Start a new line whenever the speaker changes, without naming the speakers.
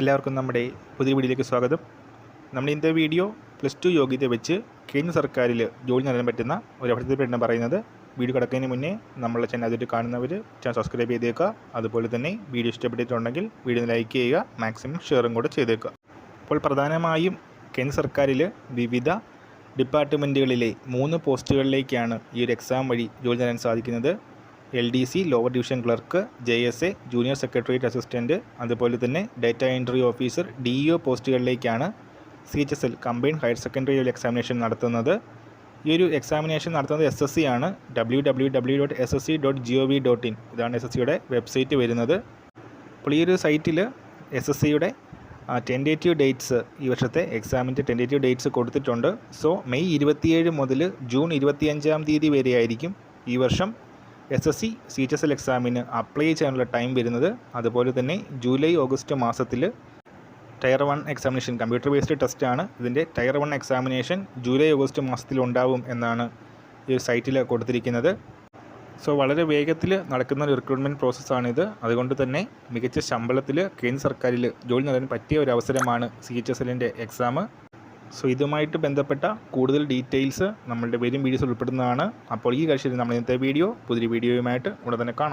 എല്ലാവർക്കും നമ്മുടെ പുതിയ വീഡിയോയിലേക്ക് സ്വാഗതം. നമ്മൾ ഇന്നത്തെ വീഡിയോ പ്ലസ് ടു യോഗ്യത വെച്ച് കേന്ദ്ര സർക്കാരിൽ ജോലി നൽകാൻ പറ്റുന്ന ഒരു അവസരത്തെപ്പറ്റിയാണ് പറയുന്നത്. വീഡിയോ കിടക്കുന്നതിന് മുന്നേ നമ്മളെ ചാനൽ അതിട്ട് കാണുന്നവർ ചാനൽ സബ്സ്ക്രൈബ് ചെയ്തേക്കുക. അതുപോലെ തന്നെ വീഡിയോ ഇഷ്ടപ്പെട്ടിട്ടുണ്ടെങ്കിൽ വീഡിയോ ലൈക്ക് ചെയ്യുക മാക്സിമം ഷെയറും കൂടെ ചെയ്തേക്കുക. അപ്പോൾ പ്രധാനമായും കേന്ദ്ര സർക്കാരിൽ വിവിധ ഡിപ്പാർട്ട്മെന്റുകളിലെ മൂന്ന് പോസ്റ്റുകളിലേക്കാണ് ഈ ഒരു എക്സാം വഴി ജോലി നേടാൻ സാധിക്കുന്നത്. L D C lower division clerk J S A junior secretariat assistant അതുപോലെ തന്നെ data entry officer D E O പോസ്റ്റുകളിലേക്കാണ് C H S L combined higher secondary level examination നടത്തുന്നത്. ഈ ഒരു എക്സാമിനേഷൻ നടത്തുന്നത് എസ് എസ് സി ആണ്. W W W dot S S C dot G O V dot in ഇതാണ് S S സിയുടെ website വരുന്നത്. അപ്പോൾ ഈ ഒരു സൈറ്റിൽ എസ് എസ് സിയുടെ ടെന്റേറ്റീവ് ഡേറ്റ്സ് ഈ വർഷത്തെ എക്സാമിന്റെ ടെന്റേറ്റീവ് ഡേറ്റ്സ് കൊടുത്തിട്ടുണ്ട്. സോ മെയ് ഇരുപത്തിയേഴ് മുതൽ ജൂൺ ഇരുപത്തിയഞ്ചാം തീയതി വരെയായിരിക്കും ഈ വർഷം S S C C H S L എക്സാമിന് അപ്ലൈ ചെയ്യാനുള്ള ടൈം വരുന്നത് അതുപോലെ തന്നെ ജൂലൈ ഓഗസ്റ്റ് മാസത്തിൽ tier one examination computer based test ആണ്. ഇതിന്റെ tier one examination July August മാസത്തിൽ ഉണ്ടാവും എന്നാണ് ഈ സൈറ്റിൽ കൊടുത്തിരിക്കുന്നത്. സോ വളരെ വേഗത്തിൽ നടക്കുന്ന ഒരു റിക്രൂട്ട്മെന്റ് പ്രോസസ്സാണിത്. അതുകൊണ്ട് തന്നെ മികച്ച ശമ്പളത്തിൽ കേന്ദ്ര സർക്കാരിൽ ജോലി നേടാൻ പറ്റിയ ഒരു അവസരമാണ് സി എച്ച് എസ് എല്ലിന്റെ എക്സാം. സോ ഇതുമായിട്ട് ബന്ധപ്പെട്ട കൂടുതൽ ഡീറ്റെയിൽസ് നമ്മളുടെ വരും വീഡിയോസ് ഉൾപ്പെടുന്നതാണ്. അപ്പോൾ ഈ കാഴ്ചയിൽ നമ്മൾ ഇന്നത്തെ വീഡിയോ പുതിയ വീഡിയോയുമായിട്ട് ഉടൻ തന്നെ കാണാം.